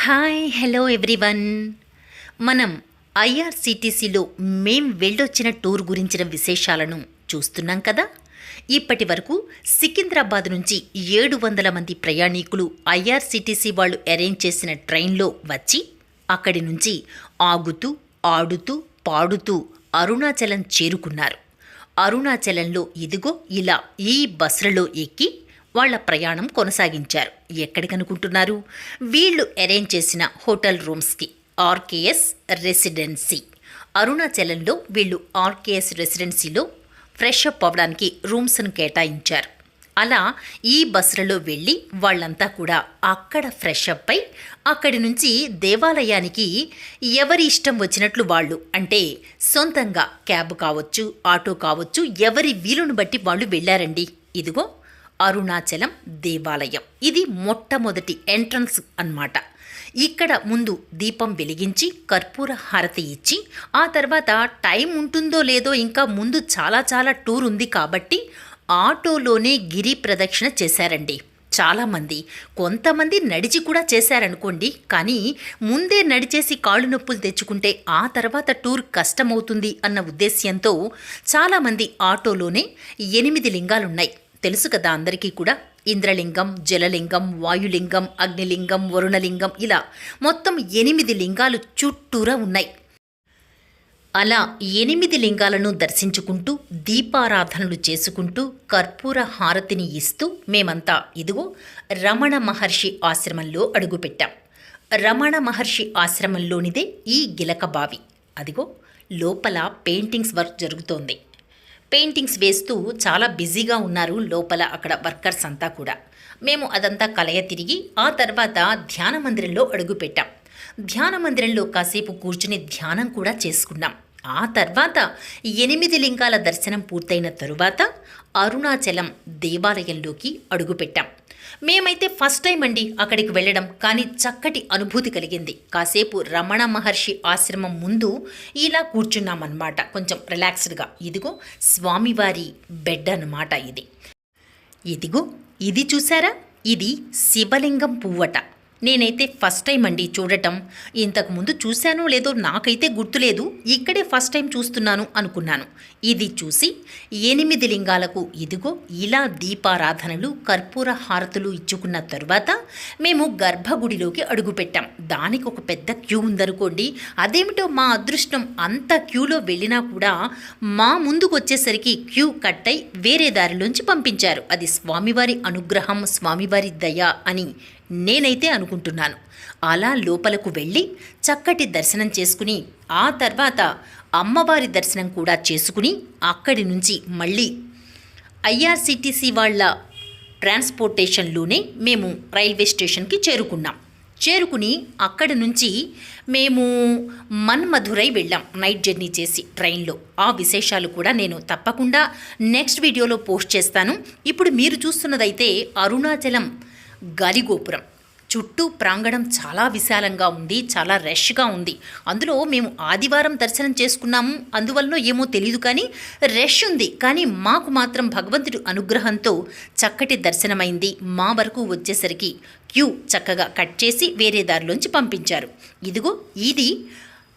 Hi hello everyone మనం ఐఆర్సిటీసీలో మేం వెళ్ళొచ్చిన టూర్ గురించిన విశేషాలను చూస్తున్నాం కదా? ఇప్పటి వరకు సికింద్రాబాద్ నుంచి ఏడు వందల మంది ప్రయాణికులు ఐఆర్సిటీసీ వాళ్ళు అరేంజ్ చేసిన ట్రైన్లో వచ్చి అక్కడి నుంచి ఆగుతూ ఆడుతూ పాడుతూ అరుణాచలం చేరుకున్నారు. అరుణాచలంలో ఇదిగో ఇలా ఈ బస్సులలో ఎక్కి వాళ్ళ ప్రయాణం కొనసాగించారు. ఎక్కడికనుకుంటున్నారు? వీళ్ళు అరేంజ్ చేసిన హోటల్ రూమ్స్కి ఆర్కేఎస్ రెసిడెన్సీ అరుణాచలంలో వీళ్ళు ఆర్కేఎస్ రెసిడెన్సీలో ఫ్రెష్ అప్ అవ్వడానికి రూమ్స్ను కేటాయించారు. అలా ఈ బస్సులలో వెళ్ళి వాళ్ళంతా కూడా అక్కడ ఫ్రెష్ అప్ అయి అక్కడి నుంచి దేవాలయానికి ఎవరి ఇష్టం వచ్చినట్లు వాళ్ళు అంటే సొంతంగా క్యాబ్ కావచ్చు ఆటో కావచ్చు ఎవరి వీలును బట్టి వాళ్ళు వెళ్ళారండి. ఇదిగో అరుణాచలం దేవాలయం. ఇది మొట్టమొదటి ఎంట్రన్స్ అన్నమాట. ఇక్కడ ముందు దీపం వెలిగించి కర్పూర హారతి ఇచ్చి ఆ తర్వాత టైం ఉంటుందో లేదో ఇంకా ముందు చాలా చాలా టూర్ ఉంది కాబట్టి ఆటోలోనే గిరి ప్రదక్షిణ చేశారండి. చాలామంది కొంతమంది నడిచి కూడా చేశారనుకోండి కానీ ముందే నడిచేసి కాళ్ళు నొప్పులు తెచ్చుకుంటే ఆ తర్వాత టూర్ కష్టమవుతుంది అన్న ఉద్దేశ్యంతో చాలామంది ఆటోలోనే ఎనిమిది లింగాలున్నాయి. తెలుసు కదా అందరికీ కూడా. ఇంద్రలింగం జలలింగం వాయులింగం అగ్నిలింగం వరుణలింగం ఇలా మొత్తం ఎనిమిది లింగాలు చుట్టూరా ఉన్నాయి. అలా ఎనిమిది లింగాలను దర్శించుకుంటూ దీపారాధనలు చేసుకుంటూ కర్పూర హారతిని ఇస్తూ మేమంతా ఇదిగో రమణ మహర్షి ఆశ్రమంలో అడుగుపెట్టాం. రమణ మహర్షి ఆశ్రమంలోనిదే ఈ గిలక బావి. అదిగో లోపల పెయింటింగ్స్ వర్క్ జరుగుతోంది. పెయింటింగ్స్ వేస్తూ చాలా బిజీగా ఉన్నారు లోపల అక్కడ వర్కర్స్ అంతా కూడా. మేము అదంతా కలయ తిరిగి ఆ తర్వాత ధ్యాన మందిరంలో అడుగుపెట్టాం ధ్యాన మందిరంలో కాసేపు కూర్చుని ధ్యానం కూడా చేసుకున్నాం. ఆ తర్వాత ఎనిమిది లింగాల దర్శనం పూర్తయిన తరువాత అరుణాచలం దేవాలయంలోకి అడుగుపెట్టాం మేమైతే ఫస్ట్ టైం అండి అక్కడికి వెళ్ళడం కానీ చక్కటి అనుభూతి కలిగింది. కాసేపు రమణ మహర్షి ఆశ్రమం ముందు ఇలా కూర్చున్నామన్నమాట. కొంచెం రిలాక్స్డ్గా. ఇదిగో స్వామివారి బెడ్ అన్నమాట ఇది. ఇదిగో ఇది చూసారా? ఇది శివలింగం పువ్వట. నేనైతే ఫస్ట్ టైం అండి చూడటం. ఇంతకు ముందు చూశానో లేదో నాకైతే గుర్తులేదు. ఇక్కడే ఫస్ట్ టైం చూస్తున్నాను అనుకున్నాను. ఇది చూసి ఎనిమిది లింగాలకు ఇదిగో ఇలా దీపారాధనలు కర్పూర హారతులు ఇచ్చుకున్న తరువాత మేము గర్భగుడిలోకి అడుగుపెట్టాం. దానికి ఒక పెద్ద క్యూ ఉందనుకోండి. అదేమిటో మా అదృష్టం అంత క్యూలో వెళ్ళినా కూడా మా ముందుకు వచ్చేసరికి క్యూ కట్ అయి వేరే దారిలోంచి పంపించారు. అది స్వామివారి అనుగ్రహం స్వామివారి దయ అని నేనైతే అనుకుంటున్నాను. అలా లోపలకు వెళ్ళి చక్కటి దర్శనం చేసుకుని ఆ తర్వాత అమ్మవారి దర్శనం కూడా చేసుకుని అక్కడి నుంచి మళ్ళీ ఐఆర్సిటీసీ వాళ్ళ ట్రాన్స్పోర్టేషన్లోనే మేము రైల్వే స్టేషన్కి చేరుకున్నాం. చేరుకుని అక్కడి నుంచి మేము మన్మధురై వెళ్ళాం నైట్ జర్నీ చేసి ట్రైన్లో. ఆ విశేషాలు కూడా నేను తప్పకుండా నెక్స్ట్ వీడియోలో పోస్ట్ చేస్తాను. ఇప్పుడు మీరు చూస్తున్నదైతే అరుణాచలం గాలిగోపురం. చుట్టూ ప్రాంగణం చాలా విశాలంగా ఉంది చాలా రష్గా ఉంది. అందులో మేము ఆదివారం దర్శనం చేసుకున్నాము. అందువలన ఏమో తెలియదు కానీ రష్ ఉంది. కానీ మాకు మాత్రం భగవంతుడి అనుగ్రహంతో చక్కటి దర్శనమైంది. మా వరకు వచ్చేసరికి క్యూ చక్కగా కట్ చేసి వేరే దారిలోంచి పంపించారు. ఇదిగో ఇది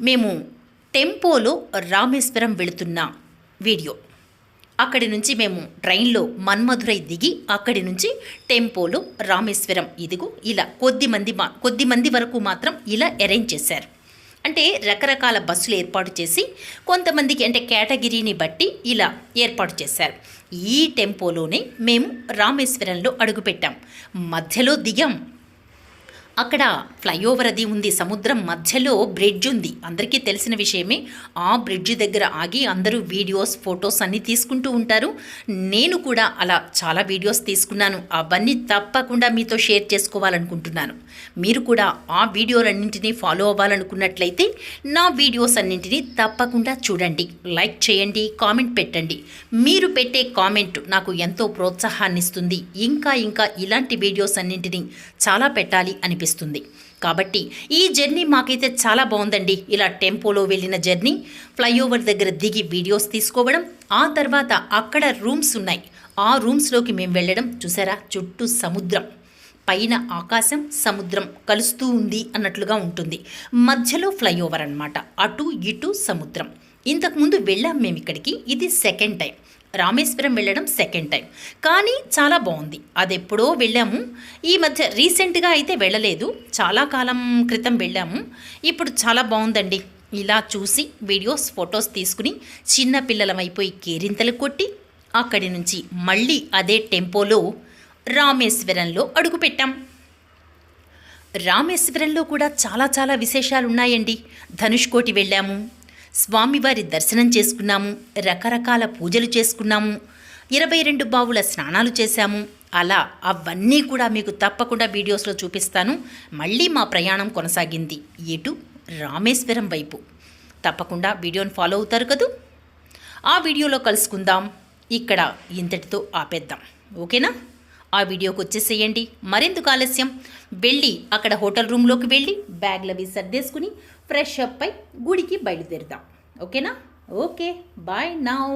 మేము టెంపోలో రామేశ్వరం వెళుతున్న వీడియో. అక్కడి నుంచి మేము ట్రైన్లో మన్మధురై దిగి అక్కడి నుంచి టెంపోలో రామేశ్వరం ఇదిగో ఇలా కొద్ది మంది మా కొద్ది మంది వరకు మాత్రం ఇలా అరేంజ్ చేశారు. అంటే రకరకాల బస్సులు ఏర్పాటు చేసి కొంతమందికి అంటే కేటగిరీని బట్టి ఇలా ఏర్పాటు చేశారు. ఈ టెంపోలోనే మేము రామేశ్వరంలో అడుగుపెట్టాం. మధ్యలో దిగాం. అక్కడ ఫ్లైఓవర్ అది ఉంది. సముద్రం మధ్యలో బ్రిడ్జ్ ఉంది. అందరికీ తెలిసిన విషయమే. ఆ బ్రిడ్జ్ దగ్గర ఆగి అందరూ వీడియోస్ ఫొటోస్ అన్నీ తీసుకుంటూ ఉంటారు. నేను కూడా అలా చాలా వీడియోస్ తీసుకున్నాను. అవన్నీ తప్పకుండా మీతో షేర్ చేసుకోవాలనుకుంటున్నాను. మీరు కూడా ఆ వీడియోలన్నింటినీ ఫాలో అవ్వాలనుకున్నట్లయితే నా వీడియోస్ అన్నింటినీ తప్పకుండా చూడండి. లైక్ చేయండి కామెంట్ పెట్టండి. మీరు పెట్టే కామెంట్ నాకు ఎంతో ప్రోత్సాహాన్ని ఇస్తుంది ఇంకా ఇంకా ఇలాంటి వీడియోస్ అన్నింటినీ చాలా పెట్టాలి అనిపిస్తుంది కాబట్టి ఈ జర్నీ మాకైతే చాలా బాగుందండి. ఇలా టెంపోలో వెళ్ళిన జర్నీ ఫ్లైఓవర్ దగ్గర దిగి వీడియోస్ తీసుకోవడం ఆ తర్వాత అక్కడ రూమ్స్ ఉన్నాయి. ఆ రూమ్స్లోకి మేము వెళ్ళడం చూసారా? చుట్టూ సముద్రం. పైన ఆకాశం సముద్రం కలుస్తూ ఉంది అన్నట్లుగా ఉంటుంది. మధ్యలో ఫ్లైఓవర్ అన్నమాట. అటు ఇటు సముద్రం. ఇంతకుముందు వెళ్ళాం మేము ఇక్కడికి ఇది సెకండ్ టైం. రామేశ్వరం వెళ్ళడం సెకండ్ టైం కానీ చాలా బాగుంది. అది ఎప్పుడో వెళ్ళాము. ఈ మధ్య రీసెంట్గా అయితే వెళ్ళలేదు. చాలా కాలం క్రితం వెళ్ళాము. ఇప్పుడు చాలా బాగుందండి. ఇలా చూసి వీడియోస్ ఫొటోస్ తీసుకుని చిన్న పిల్లలమైపోయి కేరింతలు కొట్టి అక్కడి నుంచి మళ్ళీ అదే టెంపోలో రామేశ్వరంలో అడుగుపెట్టాం రామేశ్వరంలో కూడా చాలా చాలా విశేషాలు ఉన్నాయండి ధనుష్కోటి వెళ్ళాము. స్వామివారి దర్శనం చేసుకున్నాము రకరకాల పూజలు చేసుకున్నాము ఇరవై రెండు బావుల స్నానాలు చేశాము. అలా అవన్నీ కూడా మీకు తప్పకుండా వీడియోస్లో చూపిస్తాను. మళ్ళీ మా ప్రయాణం కొనసాగింది. ఎటు? రామేశ్వరం వైపు. తప్పకుండా వీడియోని ఫాలో అవుతారు కదూ? ఆ వీడియోలో కలుసుకుందాం. ఇక్కడ ఇంతటితో ఆపేద్దాం. ఓకేనా? ఆ వీడియోకి వచ్చేసేయండి. మరెందుకు ఆలస్యం? వెళ్ళి అక్కడ హోటల్ రూమ్లోకి వెళ్ళి బ్యాగ్లు అవి సర్దేసుకుని ఫ్రెష్ అప్ అయి గుడికి బయలుదేరుదాం. ఓకేనా? Okay bye now.